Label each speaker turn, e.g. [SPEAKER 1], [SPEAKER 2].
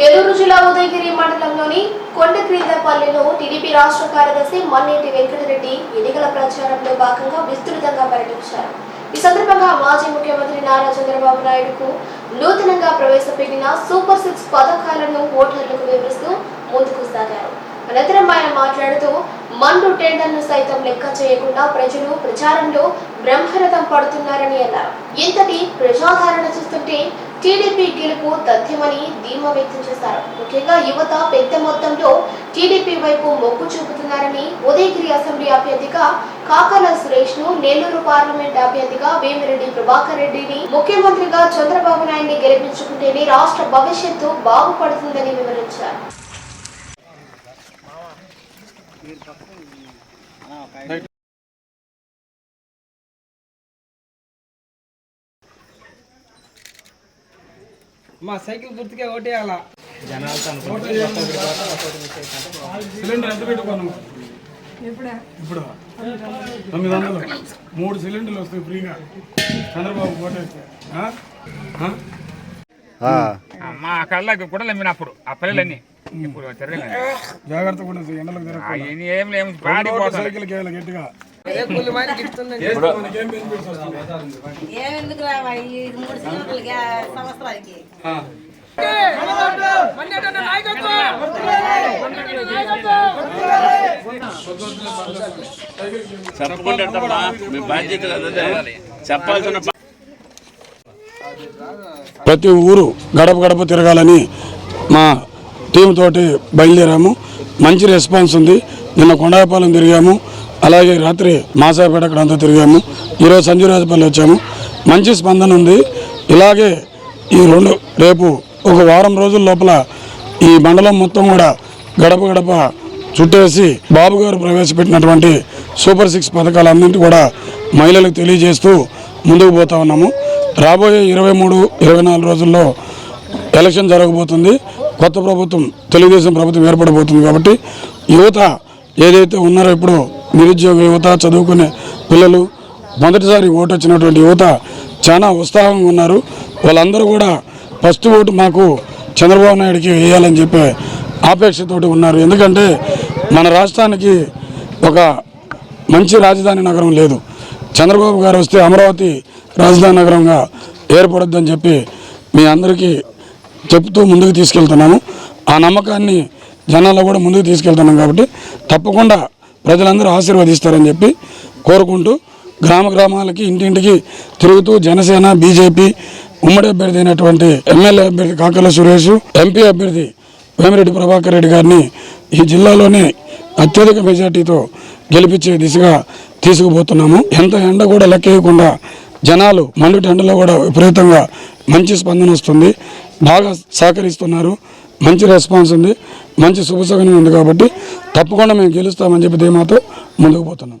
[SPEAKER 1] నెల్లూరు జిల్లా ఉదయగిరి మండలంలోని కొండక్రీదపల్లిలో టీడీపీ రాష్ట్ర కార్యదర్శి మన్నేటి వెంకటరెడ్డి ఎన్నికల ప్రచారంలో భాగంగా విస్తృతంగా పర్యటించారు. ఈ సందర్భంగా మాజీ ముఖ్యమంత్రి నారా చంద్రబాబు నాయుడుకు నూతనంగా ప్రవేశపెట్టిన సూపర్ సిక్స్ పథకాలను ఓటర్లకు వివరిస్తూ ముందుకు సాగారు. అనంతరం ఆయన మాట్లాడుతూ మండు టెండర్లు సైతం లెక్క చేయకుండా ప్రజలు ప్రచారంలో బ్రహ్మరథం పడుతున్నారని అన్నారు. ఇంతటి ప్రజాదారణ చూస్తుంటే టీడీపీ గెలుపు తథ్యమని ధీమా వ్యక్తం చేశారు ముఖ్యంగా యువత పెద్ద మొత్తంలో టీడీపీ వైపు మొగ్గు చూపుతున్నారని ఉదయగిరి అసెంబ్లీ అభ్యర్థిగా కాకల సురేష్ను నెల్లూరు పార్లమెంట్ అభ్యర్థిగా వేమిరెడ్డి ప్రభాకర్ రెడ్డిని ముఖ్యమంత్రిగా చంద్రబాబు నాయుడిని గెలిపించుకుంటేనే రాష్ట్ర భవిష్యత్తు బాగుపడుతుందని వివరించారు.
[SPEAKER 2] మా సైకిల్ గుర్తుకే ఓటేయాలా?
[SPEAKER 3] సిలిండర్ ఎంత ఇప్పుడు? తొమ్మిది వందలు. మూడు సిలిండర్లు వస్తాయి ఫ్రీగా. చంద్రబాబు? ఆ?
[SPEAKER 4] మా కళ్ళ కూడా అమ్మినప్పుడు ఆ పిల్లలన్నీ. ఇప్పుడు తిరగలేదు
[SPEAKER 3] జాగ్రత్తగా ఉండదు ఎండలకు తిరగకుండా
[SPEAKER 4] అవన్నీ ఏం
[SPEAKER 3] సైకిల్ కేయాలి గట్టిగా?
[SPEAKER 5] ఏమెందుకు మూడు.
[SPEAKER 6] చెప్పకుండా మీ బాధ్యత. చెప్పాల్సిన
[SPEAKER 3] ప్రతి ఊరు గడప గడప తిరగాలని మా టీం తోటి బయలుదేరాము. మంచి రెస్పాన్స్ ఉంది. నిన్న కొండాయపాలెం తిరిగాము. అలాగే రాత్రి మాసాపేట అక్కడ అంతా తిరిగాము. ఈరోజు సంజీరాజపల్లి వచ్చాము. మంచి స్పందన ఉంది. ఇలాగే ఈ రెండు రేపు ఒక వారం రోజుల లోపల ఈ మండలం మొత్తం కూడా గడప గడప చుట్టేసి బాబు గారు ప్రవేశపెట్టినటువంటి సూపర్ సిక్స్ పథకాలన్నింటి కూడా మహిళలకు తెలియజేస్తూ ముందుకు పోతా ఉన్నాము. రాబోయే ఇరవై మూడు ఇరవై నాలుగు రోజుల్లో ఎలక్షన్ జరగబోతుంది. కొత్త ప్రభుత్వం తెలుగుదేశం ప్రభుత్వం ఏర్పడబోతుంది కాబట్టి యువత ఏదైతే ఉన్నారో ఇప్పుడు నిరుద్యోగ యువత చదువుకునే పిల్లలు మొదటిసారి ఓటు వచ్చినటువంటి యువత చాలా ఉత్సాహంగా ఉన్నారు. వాళ్ళందరూ కూడా ఫస్ట్ ఓటు మాకు చంద్రబాబు నాయుడుకి వేయాలని చెప్పే ఆపేక్షతోటి ఉన్నారు. ఎందుకంటే మన రాష్ట్రానికి ఒక మంచి రాజధాని నగరం లేదు. చంద్రబాబు గారు వస్తే అమరావతి రాజధాని నగరంగా ఏర్పడొద్దని చెప్పి మీ అందరికీ చెప్తూ ముందుకు తీసుకెళ్తున్నాము ఆ నమ్మకాన్ని జనాల్లో కూడా ముందుకు తీసుకెళ్తున్నాం కాబట్టి తప్పకుండా ప్రజలందరూ ఆశీర్వదిస్తారని చెప్పి కోరుకుంటూ గ్రామ గ్రామాలకి ఇంటింటికి తిరుగుతూ జనసేన బీజేపీ ఉమ్మడి అభ్యర్థి అయినటువంటి ఎమ్మెల్యే అభ్యర్థి కాకల సురేష్ ఎంపీ అభ్యర్థి వేమిరెడ్డి ప్రభాకర్ రెడ్డి గారిని ఈ జిల్లాలోనే అత్యధిక మెజార్టీతో గెలిపించే దిశగా తీసుకుపోతున్నాము. ఎంత ఎండ కూడా లెక్కేయకుండా జనాలు మండుటి ఎండలో కూడా విపరీతంగా మంచి స్పందన వస్తుంది. బాగా సహకరిస్తున్నారు. మంచి రెస్పాన్స్ ఉంది. మంచి శుభసగనం ఉంది కాబట్టి తప్పకుండా మేము గెలుస్తామని చెప్పి ధీమాతో ముందుకు పోతున్నాం.